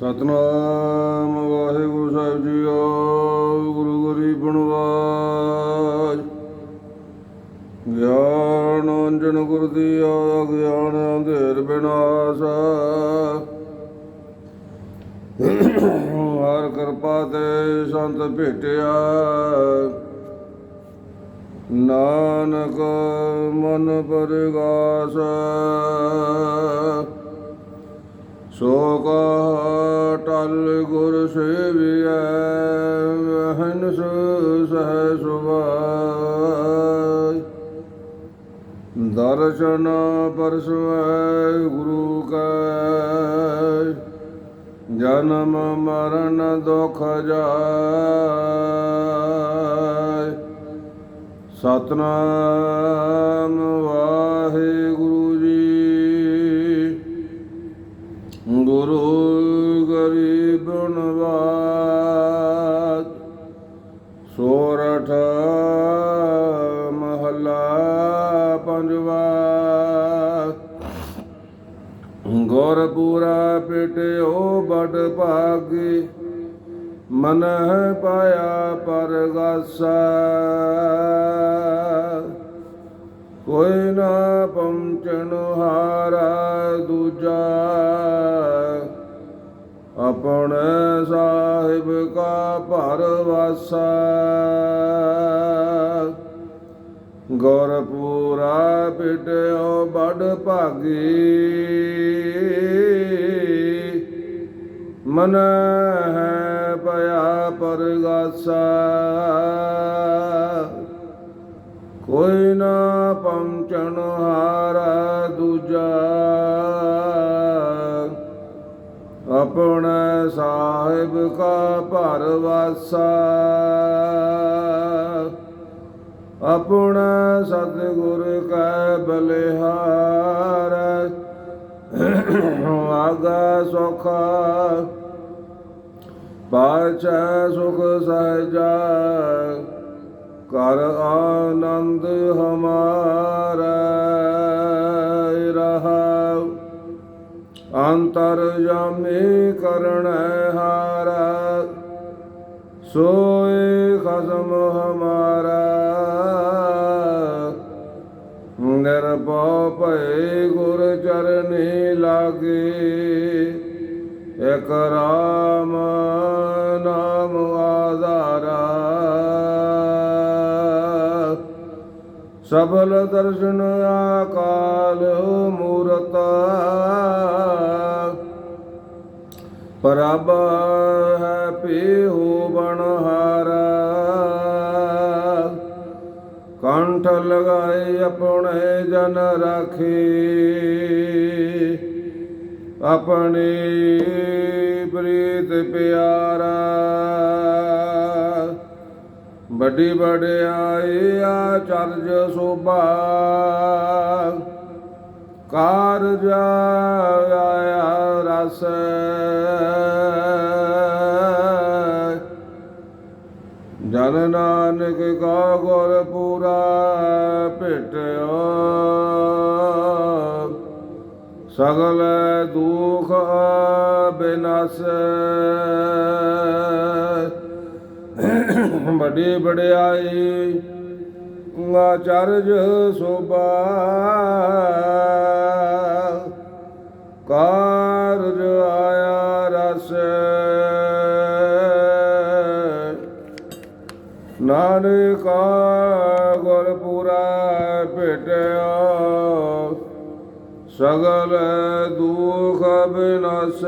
Satnam Waheguru Sahib ji JIO ਗੁਰੂ ਗਰੀ ਬਣਵਾਜ ਗਿਆਨ ਅੰਜਨ ਗੁਰ ਆ ਗਿਆਨ ਅੰਧੇਰ ਬਿਨਾਸ਼। ਹਰ ਕਿਰਪਾ ਤੇ ਸੰਤ ਭੇਟਿਆ। ਨਾਨਕ ਮਨ ਪਰਗਾਸ। ਸੋ ਕਾ ਟਲ ਗੁਰ ਸੇਵੀਐ ਹਨਸ ਸਹਿ ਸੁਭਾਇ ਦਰਸ਼ਨ ਪਰਸਵੈ ਗੁਰੂ ਕੈ, ਜਨਮ ਮਰਨ ਦੁਖ ਜਾਇ ਸਤਨਾਮ ਵਾਹਿਗੁਰੂ ਗੁਰੂ ਗਰੀਬ ਨਵਾਜ ਸੋਰਠ ਮਹਲਾ ਪੰਜਵਾ। ਗੁਰਪੂਰਾ ਪਿਟਿਓ ਬੜ ਭਾਗੀ ਮਨ ਪਾਇਆ ਪਰਗਾਸਾ। ਕੋਈ ਨਾ ਪਹੁੰਚਣ ਹਾਰਾ ਦੂਜਾ। ਆਪਣੇ ਸਾਹਿਬ ਕਾ ਭਰਵਾਸਾ ਗੁਰਪੂਰਾ ਪਿਟਿਓ ਬੜ ਭਾਗੀ। ਮਨ ਹੈ ਪਿਆ ਪਰਗਾਸਾ। ਕੋਈ ਨਾ ਪਹੁੰਚਣ ਹਾਰਾ। ਸਾਹਿਬ ਕਾ ਭਰਵਾਸਾ ਆਪਣਾ ਸਤਿਗੁਰ ਕੈ ਬਲਿਹਾਰ। ਆਗਾ ਸੁਖਾ। ਪਾਛੈ ਸੁਖ ਸਹਜਾ। ਕਰ ਆਨੰਦ ਹਮਾਰਾ। ਰਹਾ। ਅੰਤਰ ਜਾਮੇ ਕਰਣ ਹਾਰਾ ਸੋਏ ਖਸਮ ਹਮਾਰਾ। ਨਿਰਭਉ ਭਏ ਗੁਰ ਚਰਨੀ ਲਾਗੇ ਇਕ ਰਾਮ ਸਬਲ ਦਰਸ਼ਨ ਆਕਾਲ ਮੂਰਤ। ਪ੍ਰਭ ਹੈ ਪੀਹੂ ਬਨਹਾਰਾ ਕੰਠ ਲਗਾਏ ਆਪਣੇ ਜਨ ਰਾਖੇ। ਆਪਣੀ ਪ੍ਰੀਤ ਪਿਆਰਾ। ਵੱਡੀ ਵਡਿਆਈ ਆਚਰਜ ਸੋਭਾ। ਕਾਰਜ ਆਇਆ ਰਸ। ਜਨ ਨਾਨਕ ਕਾ ਗੁਰ ਪੂਰਾ ਭੇਟਿਓ। ਸਗਲ ਦੁਖ ਬਿਨਾਸ਼। ਵੱਡੀ ਵਡਿਆਈ ਆਚਰਜ ਸੋਭਾ ਕਾਰਜ ਆਇਆ ਰਸ। ਨਾਨਕਾ ਗੁਰਪੂਰਾ ਭੇਟਿਆ ਸਗਲ ਦੁਖ ਬਿਨਾਸ਼।